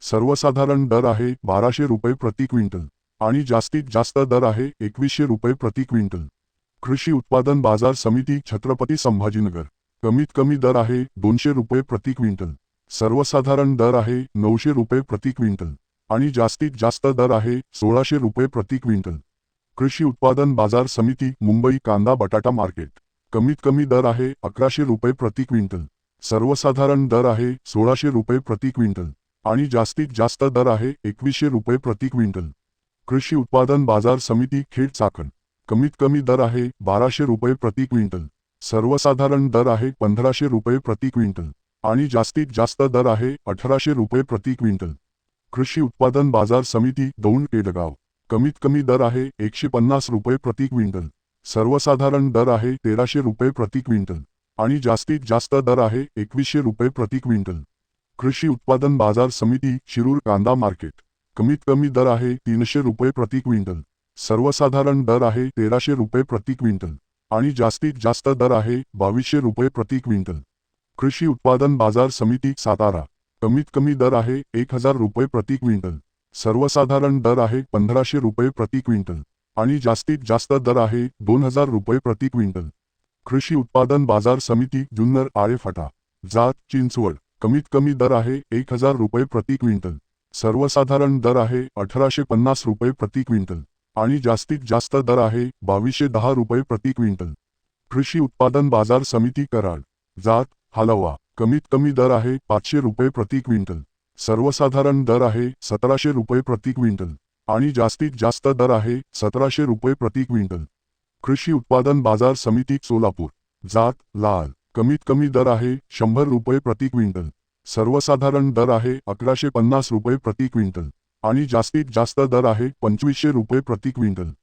सर्वसाधारण दर आहे बाराशे रुपये प्रति क्विंटल. आणि जास्तीत जास्त दर आहे एकवीसशे रुपये प्रति क्विंटल. कृषी उत्पादन बाजार समिती छत्रपती संभाजीनगर. कमीत कमी दर आहे दोनशे रुपये प्रति क्विंटल. सर्वसाधारण दर आहे नऊशे रुपये प्रति क्विंटल. आणि जास्तीत जास्त दर आहे सोळाशे रुपये प्रति क्विंटल. कृषी उत्पादन बाजार समिती मुंबई कांदा बटाटा मार्केट. कमीत कमी दर आहे अकराशे रुपये प्रति क्विंटल. सर्वसाधारण दर आहे सोळाशे रुपये प्रति क्विंटल. आणि जास्तीत जास्त दर आहे एकवीसशे रुपये प्रति क्विंटल. कृषी उत्पादन बाजार समिती खेड चाकण. कमीत कमी दर आहे बाराशे रुपये प्रति क्विंटल. सर्वसाधारण दर आहे पंधराशे रुपये प्रति क्विंटल. आणि जास्तीत जास्त दर आहे अठराशे रुपये प्रति क्विंटल. कृषी उत्पादन बाजार समिती दौंड केडगाव. कमीत कमी दर आहे एकशे पन्नास रुपये प्रति क्विंटल. सर्वसाधारण दर आहे तेराशे रुपये प्रति क्विंटल. आणि जास्तीत जास्त दर आहे एकवीसशे रुपये प्रति क्विंटल. कृषी उत्पादन बाजार समिती शिरूर कांदा मार्केट. कमीत कमी दर आहे तीनशे रुपये प्रति क्विंटल. सर्वसाधारण दर आहे तेराशे रुपये प्रति क्विंटल. आणि जास्तीत जास्त दर आहे बावीसशे रुपये प्रति क्विंटल. कृषी उत्पादन बाजार समिती सातारा. कमीत कमी दर आहे एक हजार रुपये प्रति क्विंटल. सर्वसाधारण दर आहे पंधराशे रुपये प्रति क्विंटल. आणि जास्तीत जास्त दर आहे दोन हजार रुपये प्रति क्विंटल. कृषी उत्पादन बाजार समिती जुन्नर आळेफाटा जात चिंचवड. कमीत कमी दर आहे एक हजार रुपये प्रति क्विंटल. सर्वसाधारण दर आहे अठराशे पन्नास रुपये प्रति क्विंटल. आणि जास्तीत जास्त दर आहे बावीसशे दहा रुपये प्रति क्विंटल. कृषी उत्पादन बाजार समिती कराड. जात हालवा कमीत कमी दर आहे पाचशे रुपये प्रति क्विंटल. सर्वसाधारण दर आहे सतराशे रुपये प्रति क्विंटल. आणि जास्तीत जास्त दर आहे सतराशे रुपये प्रति क्विंटल. कृषी उत्पादन बाजार समिती सोलापूर. जात लाल. कमीत कमी दर आहे शंभर रुपये प्रति क्विंटल. सर्वसाधारण दर आहे अकराशे पन्नास रुपये प्रति क्विंटल. आणि जास्तीत जास्त दर आहे पंचवीसशे रुपये प्रति क्विंटल.